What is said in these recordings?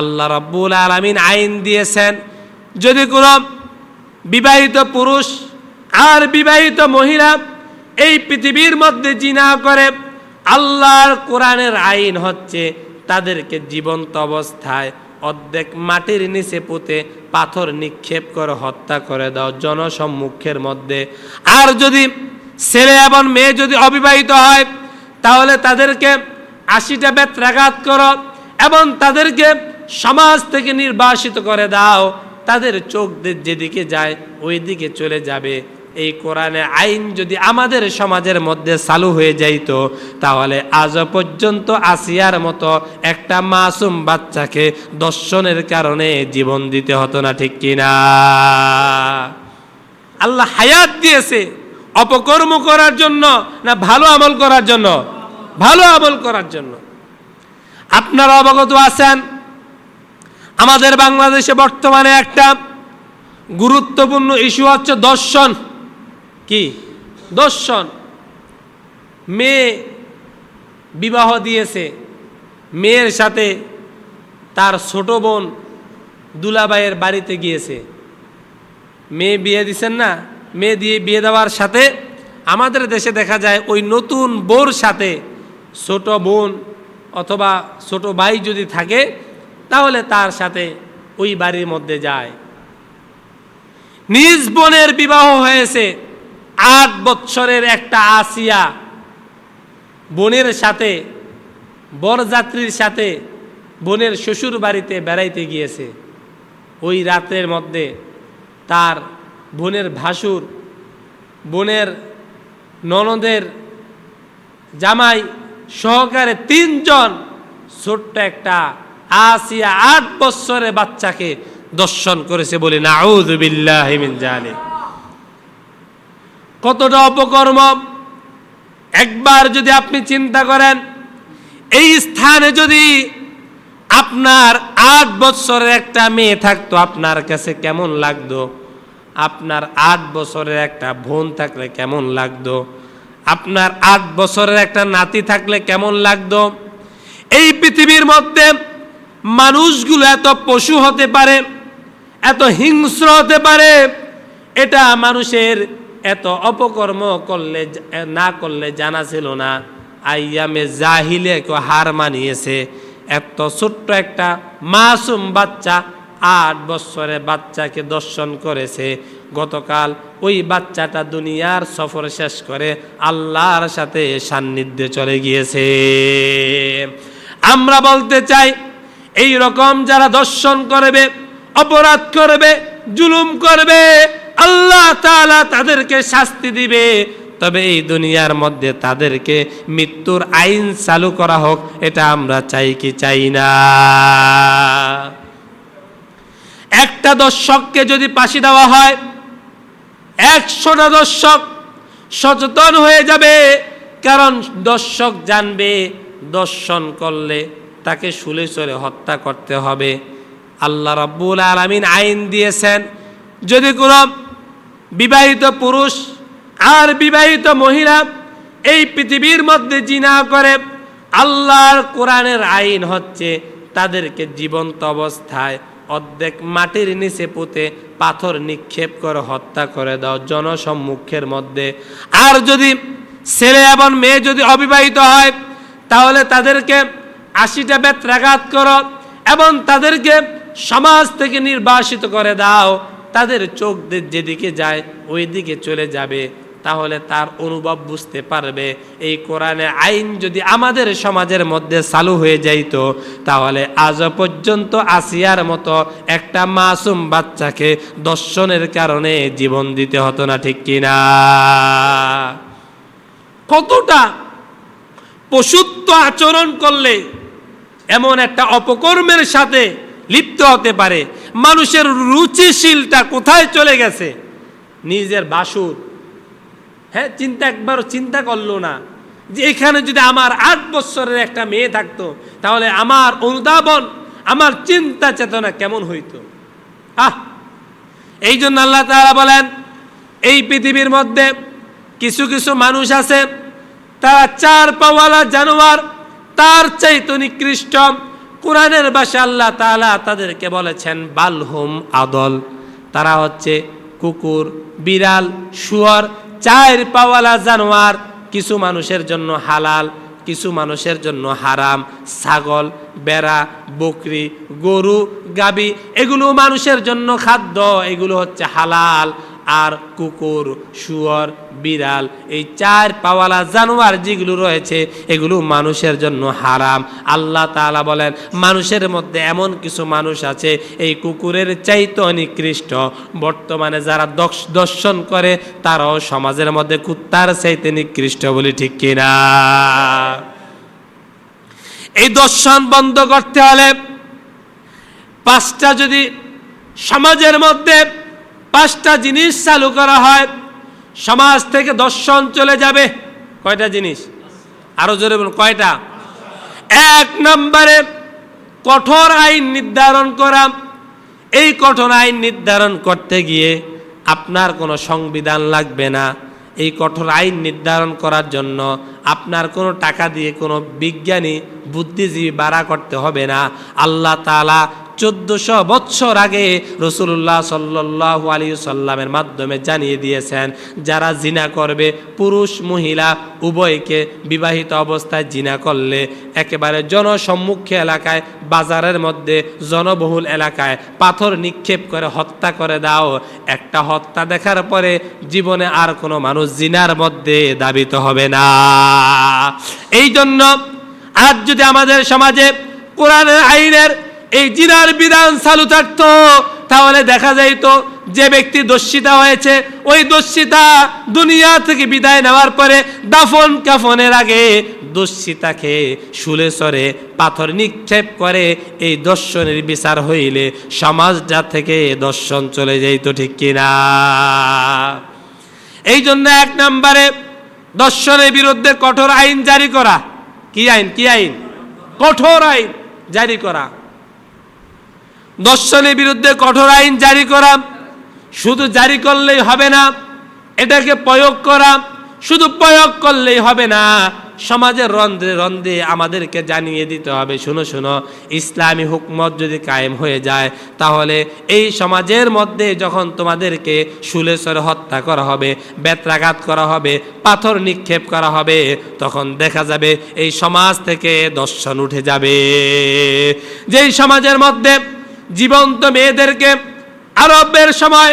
আল্লাহ রব্বুল আলমিন আইন দিয়েছেন, যদি কোনো বিবাহিত পুরুষ আর বিবাহিত মহিলা এই পৃথিবীর মধ্যে জিনা করে, আল্লাহর কোরআনের আইন হচ্ছে তাদেরকে জীবন্ত অবস্থায় অর্ধেক মাটির নিচে পুঁতে পাথর নিক্ষেপ করে হত্যা করে দাও জনসম্মুখের মধ্যে। আর যদি ছেলে এবং মেয়ে যদি অবিবাহিত হয়, তাহলে তাদেরকে আশিটা বেত্রাঘাত করো এবং তাদেরকে সমাজ থেকে নির্বাসিত করে দাও। তাদের চোখ যেদিকে যায় ওই দিকে চলে যাবে। এই কোরআনে আইন যদি আমাদের সমাজের মধ্যে চালু হয়ে যাইত, তাহলে আজও পর্যন্ত আসিয়ার মতো একটা মাসুম বাচ্চাকে দর্শনের কারণে জীবন দিতে হতো না, ঠিক কিনা আল্লাহ হায়াত দিয়েছে। অপকর্ম করার জন্য না ভালো আমল করার জন্য? ভালো আমল করার জন্য। আপনারা অবগত আছেন আমাদের বাংলাদেশে বর্তমানে একটা গুরুত্বপূর্ণ ইস্যু হচ্ছে দর্শন। কি? দর্শন। মেয়ে বিবাহ দিয়েছে। মেয়ের সাথে তার ছোট বোন দুলাবাইয়ের বাড়িতে গিয়েছে। মেয়ে বিয়ে দিছেন না? মেয়ে দিয়ে বিয়ে দেওয়ার সাথে আমাদের দেশে দেখা যায় ওই নতুন বোর সাথে ছোট বোন অথবা ছোট ভাই যদি থাকে তাহলে তার সাথে ওই বাড়ির মধ্যে যায়। নিজ বোনের বিবাহ হয়েছে আট বৎসরের একটা আসিয়া। বোনের সাথে, বরযাত্রীর সাথে বোনের শ্বশুর বাড়িতে বেড়াইতে গিয়েছে। ওই রাতের মধ্যে তার বোনের ভাসুর, বোনের ননদের জামাই সহকারে তিনজন ছোট্ট একটা আসিয়া আট বৎসরের বাচ্চাকে দর্শন করেছে বলে নাউজুবিল্লাহ জানে কতটা অপকর্ম। একবার যদি আপনি চিন্তা করেন, এই স্থানে যদি আপনার আট বছরের একটা মেয়ে থাকতো, আপনার কাছে কেমন লাগতো? আপনার আট বছরের একটা বোন থাকলে কেমন লাগতো? আপনার আট বছরের একটা নাতি থাকলে কেমন লাগতো? এই পৃথিবীর মধ্যে মানুষগুলো এত পশু হতে পারে, এত হিংস্র হতে পারে, এটা মানুষের এত অপকর্ম করলে, না করলে জানা ছিল না। আইয়ামে জাহিলে কেউ হার মানিয়েছে। এত ছোট্ট একটা মাসুম বাচ্চা আট বছরের বাচ্চাকে দর্শন করেছে। গতকাল ওই বাচ্চাটা দুনিয়ার সফর শেষ করে আল্লাহর সাথে সান্নিধ্যে চলে গিয়েছে। আমরা বলতে চাই এই রকম যারা দর্শন করবে, অপরাধ করবে, জুলুম করবে, আল্লাহ তাআলা তাদেরকে শাস্তি দিবে। তবে এই দুনিয়ার মধ্যে তাদেরকে মৃত্যুর আইন চালু করা হোক, এটা আমরা চাই কি চাই না। একটা দর্শককে যদি পাশি দেওয়া হয়, একশোটা দর্শক সচেতন হয়ে যাবে, কারণ দর্শক জানবে, দর্শন করলে তাকে শুলে চলে হত্যা করতে হবে। আল্লাহ রব্বুল আলমিন আইন দিয়েছেন, যদি কোনো বিবাহিত পুরুষ আর বিবাহিত মহিলা এই পৃথিবীর মধ্যে জিনা করে, আল্লাহর কোরআনের আইন হচ্ছে তাদেরকে জীবন্ত অবস্থায় অর্ধেক মাটির নিচে পুঁতে পাথর নিক্ষেপ করে হত্যা করে দাও জনসম্মুখের মধ্যে। আর যদি ছেলে এবং মেয়ে যদি অবিবাহিত হয়, তাহলে তাদেরকে আশিটা বেত্রাঘাত করো এবং তাদেরকে সমাজ থেকে নির্বাসিত করে দাও। তাদের চোখদের যেদিকে যায় ওই দিকে চলে যাবে। তাহলে তার অনুভব বুঝতে পারবে। এই কোরআনে আইন যদি আমাদের সমাজের মধ্যে চালু হয়ে যাইত, তাহলে আজও পর্যন্ত আসিয়ার মতো একটা মাসুম বাচ্চাকে দর্শনের কারণে জীবন দিতে হতো না, ঠিক কিনা কতটা পশুত্ব আচরণ করলে এমন একটা অপকর্মের সাথে লিপ্ত হতে পারে। মানুষের রুচিশীলটা কোথায় চলে গেছে? নিজের বাসুর। হ্যাঁ চিন্তা একবার চিন্তা করল না যে এখানে যদি আমার আট বছরের একটা মেয়ে থাকতো, তাহলে আমার অনুধাবন, আমার চিন্তা চেতনা কেমন হইতো? আহ! এই জন্য আল্লাহ তাআলা বলেন, এই পৃথিবীর মধ্যে কিছু কিছু মানুষ আছে, তারা চার পাওয়ালা জানোয়ার তার চাইতে নিকৃষ্ট কোরআনের ভাষা আল্লাহ তাআলা তাদেরকে বলেছেন বালহুম আদল। তারা হচ্ছে কুকুর, বিড়াল, শুয়োর চায়ের পাওয়ালা জানোয়ার, কিছু মানুষের জন্য হালাল, কিছু মানুষের জন্য হারাম, ছাগল, বেড়া, বকরি, গরু, গাবি, এগুলো মানুষের জন্য খাদ্য, এগুলো হচ্ছে হালাল। আর কুকুর, শুয়োর, বিড়াল, এই চার পাওয়ালা জানোয়ার যেগুলো রয়েছে, এগুলো মানুষের জন্য হারাম। আল্লাহ তাআলা বলেন, মানুষের মধ্যে এমন কিছু মানুষ আছে, এই কুকুরের চাইতে নিকৃষ্ট। বর্তমানে যারা দর্শ- দর্শন করে, তারাও সমাজের মধ্যে কুত্তার চাইতে নিকৃষ্ট বলি ঠিক কিনা? এই দর্শন বন্ধ করতে হলে পাঁচটা যদি সমাজের মধ্যে পাঁচটা জিনিস চালু করা হয়, সমাজ থেকে দর্শন চলে যাবে। কয়টা জিনিস? আরও জোরে বলুন, কয়টা? এক নম্বরে কঠোর আইন নির্ধারণ করা। এই কঠোর আইন নির্ধারণ করতে গিয়ে আপনার কোনো সংবিধান লাগবে না। এই কঠোর আইন নির্ধারণ করার জন্য আপনার কোনো টাকা দিয়ে কোনো বিজ্ঞানী, বুদ্ধিজীবী বাড়া করতে হবে না। আল্লাহ তাআলা চোদ্দশো বৎসর আগে রসুল্লাহ সাল্লাহ আলী সাল্লামের মাধ্যমে জানিয়ে দিয়েছেন, যারা জিনা করবে, পুরুষ, মহিলা, উভয়কে বিবাহিত অবস্থায় জিনা করলে একেবারে জনসম্মুখে এলাকায়, বাজারের মধ্যে জনবহুল এলাকায় পাথর নিক্ষেপ করে হত্যা করে দাও। একটা হত্যা দেখার পরে জীবনে আর কোনো মানুষ জিনার মধ্যে দাবিত হবে না। এই জন্য আজ যদি আমাদের সমাজে কোরআনের আইনের এই জিনার বিধান চালু থাকতো, তাহলে দেখা যাইত যে ব্যক্তি দস্যিতা হয়েছে, ওই দস্যিতা দুনিয়া থেকে বিদায় নেওয়ার পরে দাফন কাফনের আগে দস্যিতাকে শুলে সরে, পাথর নিক্ষেপ করে, এই দর্শনের বিচার হইলে সমাজটা থেকে দর্শন চলে যাইতো, ঠিক কিনা? এই জন্য এক নম্বরে দর্শনের বিরুদ্ধে কঠোর আইন জারি করা। কি আইন? কি আইন? কঠোর আইন জারি করা। দর্শনের বিরুদ্ধে কঠোর আইন জারি করা, শুধু জারি করলেই হবে না, এটাকে প্রয়োগ করা, শুধু প্রয়োগ করলেই হবে না, সমাজের রন্ধ্রে রন্ধ্রে আমাদেরকে জানিয়ে দিতে হবে, শুনো শুনো, ইসলামী হুকমত যদি কায়েম হয়ে যায়, তাহলে এই সমাজের মধ্যে যখন তোমাদেরকে শুলেশ্বরে হত্যা করা হবে, বেত্রাঘাত করা হবে, পাথর নিক্ষেপ করা হবে, তখন দেখা যাবে এই সমাজ থেকে দর্শন উঠে যাবে। যেই সমাজের মধ্যে জীবন্ত মেয়েদেরকে আরবের সময়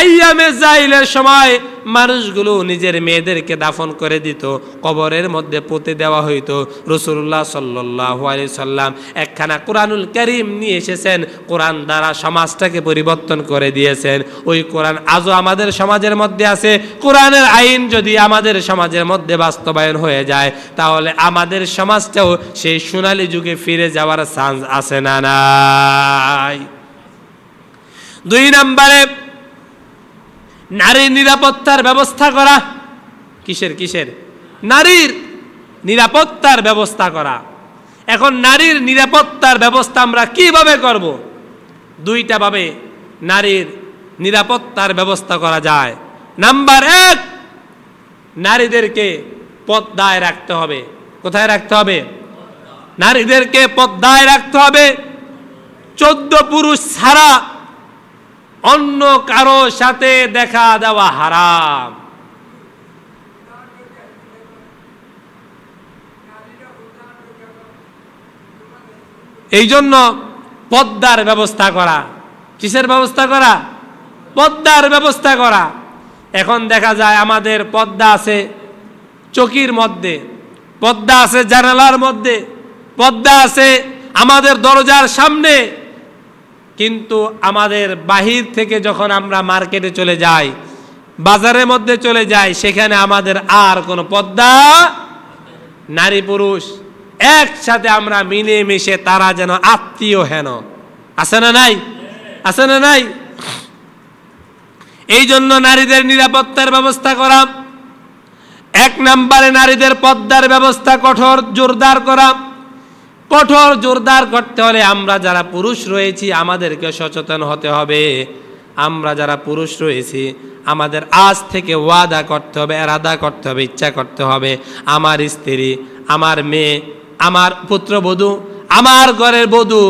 আইয়ামে জাইলের সময় মানুষগুলো নিজের মেয়েদেরকে দাফন করে দিত, কবরের মধ্যে পুঁতে দেওয়া হইতো। রসুল্লাহ সাল্লাহ আলি সাল্লাম একখানা কোরআনুল করিম নিয়ে এসেছেন, কোরআন দ্বারা সমাজটাকে পরিবর্তন করে দিয়েছেন। ওই কোরআন আজও আমাদের সমাজের মধ্যে আছে। কোরআনের আইন যদি আমাদের সমাজের মধ্যে বাস্তবায়ন হয়ে যায়, তাহলে আমাদের সমাজটাও সেই সোনালী যুগে ফিরে যাওয়ার চান্স আছে না নাই? দুই নম্বরে নারীর নিরাপত্তার ব্যবস্থা করা। কিসের কিসের? নারীর নিরাপত্তার ব্যবস্থা করা। এখন নারীর নিরাপত্তার ব্যবস্থা আমরা কীভাবে করব? দুইটা ভাবে নারীর নিরাপত্তার ব্যবস্থা করা যায়। নাম্বার এক, নারীদেরকে পদ্মায় রাখতে হবে। কোথায় রাখতে হবে? নারীদেরকে পদ্মায় রাখতে হবে। চোদ্দ পুরুষ ছাড়া অন্য কারও সাথে দেখা দেওয়া হারাম। এই জন্য পদ্মার ব্যবস্থা করা। কিসের ব্যবস্থা করা? পদ্মার ব্যবস্থা করা। এখন দেখা যায় আমাদের পদ্মা আছে চকির মধ্যে, পদ্মা আছে জানালার মধ্যে, পদ্মা আছে আমাদের দরজার সামনে। কিন্তু আমাদের বাহির থেকে যখন আমরা মার্কেটে চলে যাই, বাজারের মধ্যে চলে যাই, সেখানে আমাদের আর কোনো পদ্মা নারী পুরুষ একসাথে আমরা মিলে মিশে তারা যেন আত্মীয় হেন। আছে না নাই? আছে না নাই? এই জন্য নারীদের নিরাপত্তার ব্যবস্থা করা এক নম্বরে নারীদের পদ্মার ব্যবস্থা কঠোর, জোরদার করা কঠোর জোরদার করতে হলে আমরা যারা পুরুষ রয়েছি আমাদেরকে সচেতন হতে হবে। আমরা যারা পুরুষ রয়েছি, আমাদের আজ থেকে ওয়াদা করতে হবে, এরাদা করতে হবে, ইচ্ছা করতে হবে। আমার স্ত্রী, আমার মেয়ে, আমার পুত্রবধূ আমার ঘরের বধূ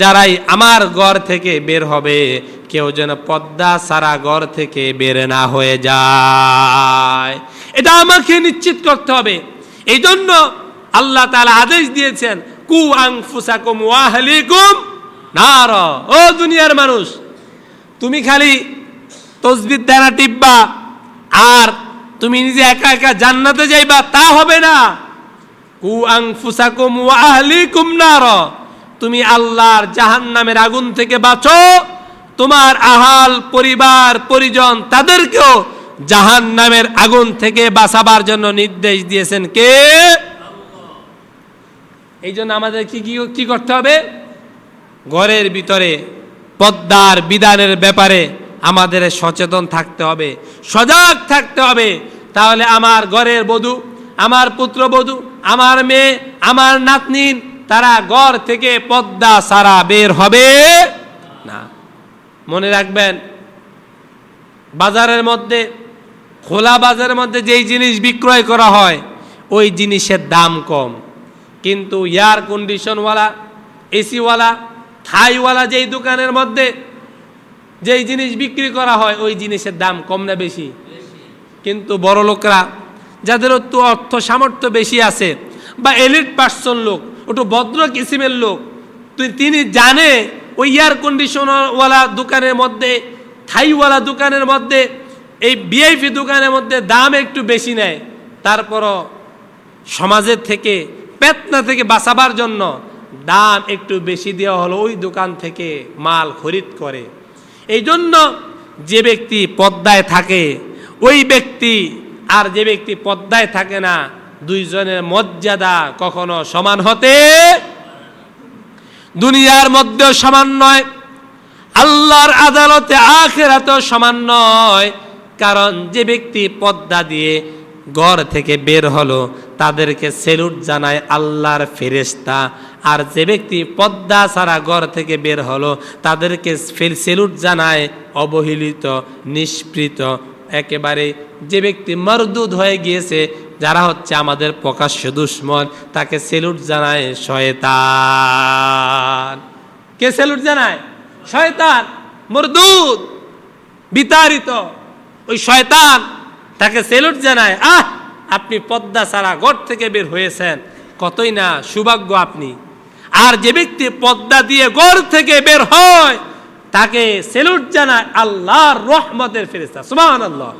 যারাই আমার ঘর থেকে বের হবে, কেউ যেন পদ্মা সারা ঘর থেকে বের না হয়ে যায়। এটা আমাকে নিশ্চিত করতে হবে। এই জন্য আল্লাহ তাআলা আদেশ দিয়েছেন কু আংফুসাকুম ওয়াহলিকুম নার ও দুনিয়ার মানুষ তুমি খালি তসবির দ্বারা টিপবা আর তুমি নিজে একা একা জান্নাতে যাইবা তা হবে না কু আংফুসাকুম ওয়া আহলিকুম নার তুমি আল্লাহর জাহান্নামের আগুন থেকে বাঁচো তোমার আহাল পরিবার পরিজন তাদেরকেও জাহান্নামের আগুন থেকে বাঁচাবার জন্য নির্দেশ দিয়েছেন কে এই জন্য আমাদের কি কি কি করতে হবে? ঘরের ভিতরে পদ্মার বিধানের ব্যাপারে আমাদের সচেতন থাকতে হবে, সজাগ থাকতে হবে। তাহলে আমার ঘরের বধূ, আমার পুত্রবধূ আমার মেয়ে, আমার নাতনিন তারা ঘর থেকে পদ্মা সারা বের হবে না। মনে রাখবেন, বাজারের মধ্যে, খোলা বাজারের মধ্যে যেই জিনিস বিক্রয় করা হয়, ওই জিনিসের দাম কম। কিন্তু এয়ার কন্ডিশনওয়ালা, এসিওয়ালা, থাইওয়ালা যেই দোকানের মধ্যে যেই জিনিস বিক্রি করা হয়, ওই জিনিসের দাম কম না বেশি? কিন্তু বড় লোকরা, যাদের একটু অর্থ সামর্থ্য বেশি আছে বা এলিট পার্সন লোক, একটু ভদ্র কিসিমের লোক তিনি জানে ওই এয়ার কন্ডিশনারওয়ালা দোকানের মধ্যে, থাইওয়ালা দোকানের মধ্যে, এই বিআইপি দোকানের মধ্যে দাম একটু বেশি নেয়। তারপরও সমাজের থেকে পেতনা থেকে বাঁচাবার জন্য দাম একটু বেশি দেওয়া হলো ওই দোকান থেকে মাল খরিদ করে। এই জন্য যে ব্যক্তি পদ্মায় থাকে, ওই ব্যক্তি আর যে ব্যক্তি পদ্মায় থাকে না, দুইজনের মর্যাদা কখনো সমান হতে দুনিয়ার মধ্যেও সমান নয়, আল্লাহর আদালতে আখেরাতেও সমান নয়। কারণ যে ব্যক্তি পদ্মা দিয়ে ঘর থেকে বের হলো তাদেরকে সেলুট জানায় আল্লাহর ফেরেস্তা আর যে ব্যক্তি পদ্মা ছাড়া ঘর থেকে বের হলো, তাদেরকে সেলুট জানায় অবহেলিত নিষ্পৃত একেবারে যে ব্যক্তি মরদুদ হয়ে গিয়েছে, যারা হচ্ছে আমাদের প্রকাশ্য দুশ্মন, তাকে সেলুট জানায় শয়তান। কে সেলুট জানায়? শয়তান, মরদুদ, বিতাড়িত। ওই শয়তান তাকে সেলুট জানায়। আহ! আপনি পদ্মা ছাড়া ঘর থেকে বের হয়েছেন। কতই না সৌভাগ্য আপনি। আর যে ব্যক্তি পদ্মা দিয়ে ঘর থেকে বের হয়, তাকে সেলুট জানায় আল্লাহর রহমতের ফেরেস্তা সুবহানাল্লাহ।